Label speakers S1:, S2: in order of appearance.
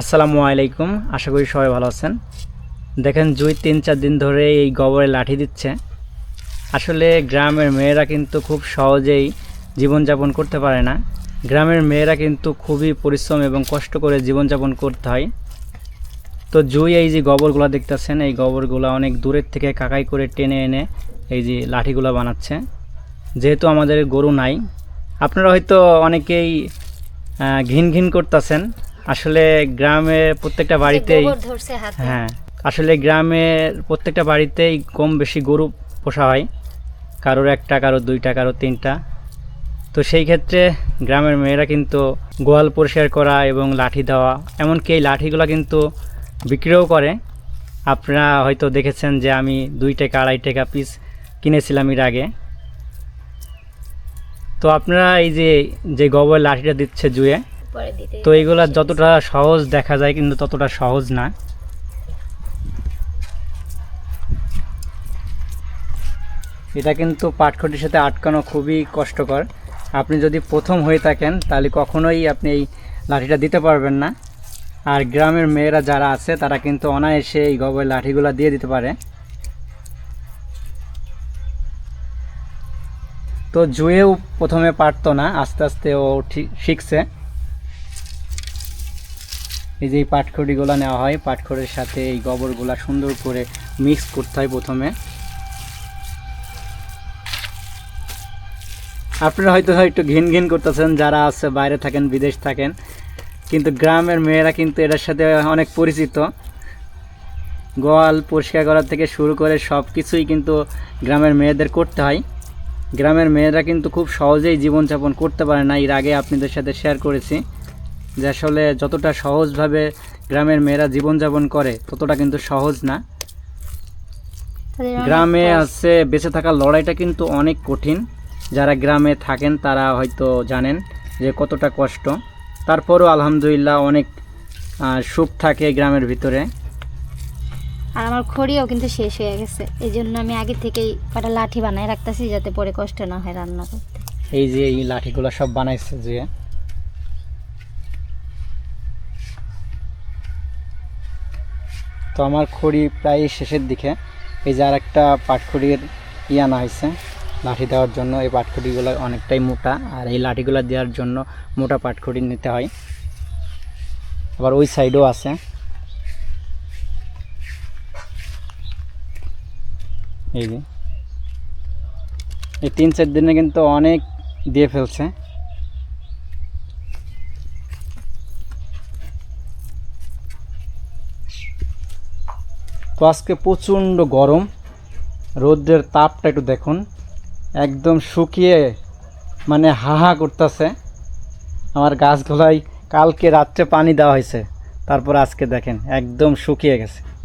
S1: আসসালামু আলাইকুম, আশা করি সবাই ভালো আছেন। দেখেন জুই তিন চার দিন ধরে এই গোবরে লাঠি দিচ্ছে। আসলে গ্রামের মেয়েরা কিন্তু খুব সহজেই জীবনযাপন করতে পারে না। গ্রামের মেয়েরা কিন্তু খুবই পরিশ্রম এবং কষ্ট করে জীবনযাপন করতে হয়। তো জুই এই যে গোবরগুলো দেখতেছেন, এই গোবরগুলো অনেক দূরের থেকে কাকাই করে টেনে এনে এই যে লাঠিগুলো বানাচ্ছে। যেহেতু আমাদের গরু নাই, আপনারা হয়তো অনেকেই ঘিন ঘিন করতেছেন। আসলে গ্রামের প্রত্যেকটা বাড়িতেই হ্যাঁ আসলে গ্রামের প্রত্যেকটা বাড়িতেই কম বেশি গরু পোষা হয়। কারোর একটা কারোর দুইটা কারোর তিনটা। তো সেই ক্ষেত্রে গ্রামের মেয়েরা কিন্তু গোয়াল পরিষ্কার করা এবং লাঠি দেওয়া এমনকি এই লাঠিগুলো কিন্তু বিক্রিও করে। আপনারা হয়তো দেখেছেন যে আমি দুই টাকা আড়াই টাকা পিস কিনেছিলাম এর আগে। তো আপনারা এই যে যে গোবর লাঠিটা দিচ্ছে জুয়ে
S2: পরে দিতে
S1: তো এগুলা যতটা সহজ দেখা যায় কিন্তু ততটা সহজ না। এটা কিন্তু পাটখটির সাথে আটকানো খুবই কষ্টকর। আপনি যদি প্রথম হয়ে থাকেন তাহলে কখনোই আপনি এই লাঠিটা দিতে পারবেন না। আর গ্রামের মেয়েরা যারা আছে তারা কিন্তু অনায়াসে এই গবের লাঠিগুলো দিয়ে দিতে পারে। তো জুয়েও প্রথমে পারতো না আস্তে আস্তে ও ঠিক শিখছে। এই যে এই পাটখড়িগুলো নেওয়া হয়, পাটখড়ির সাথে এই গোবরগুলা সুন্দর করে মিক্স করতে হয় প্রথমে। আপনারা হয়তো একটু ঘিন ঘিন করতেছেন, যারা আছে, বাইরে থাকেন, বিদেশ থাকেন, কিন্তু গ্রামের মেয়েরা কিন্তু এটার সাথে অনেক পরিচিত। গোয়াল পরিষ্কার করা থেকে শুরু করে সব কিছুই কিন্তু গ্রামের মেয়েদের করতে হয়। গ্রামের মেয়েরা কিন্তু খুব সহজেই জীবনযাপন করতে পারে না, এর আগে আপনাদের সাথে শেয়ার করেছি। যে আসলে যতটা সহজভাবে গ্রামের মেয়েরা জীবনযাপন করে ততটা কিন্তু সহজ না। গ্রামে আছে বেঁচে থাকার লড়াইটা কিন্তু অনেক কঠিন। যারা গ্রামে থাকেন তারা হয়তো জানেন যে কতটা কষ্ট। তারপরও আলহামদুলিল্লাহ অনেক সুখ থাকে গ্রামের ভিতরে।
S2: আর আমার খড়িও কিন্তু শেষ হয়ে গেছে। এই জন্য আমি আগে থেকেই কটা লাঠি বানায় রাখতেছি যাতে পরে কষ্ট না হয় রান্না করতে।
S1: এই যে এই লাঠিগুলো সব বানাইছে যে। তো আমার খড়ি প্রায় শেষের দিকে। এই যে আর একটা পাটখড়ির ই আনা হয়েছে, লাঠি দেওয়ার জন্য। এই পাটখড়িগুলো অনেকটাই মোটা, আর এই লাঠিগুলো দেওয়ার জন্য মোটা পাটখড়ি নিতে হয়। আবার ওই সাইডও আছে। এই যে। এই তিন চার দিনে কিন্তু অনেক দিয়ে ফেলছে। তো আজকে প্রচণ্ড গরম। রোদ্রের তাপটা একটু দেখুন। একদম শুকিয়ে মানে হাহা করতেছে। আমার গাছগুলাই কালকে রাত্রে পানি দেওয়া হয়েছে। তারপর আজকে দেখেন, একদম শুকিয়ে গেছে।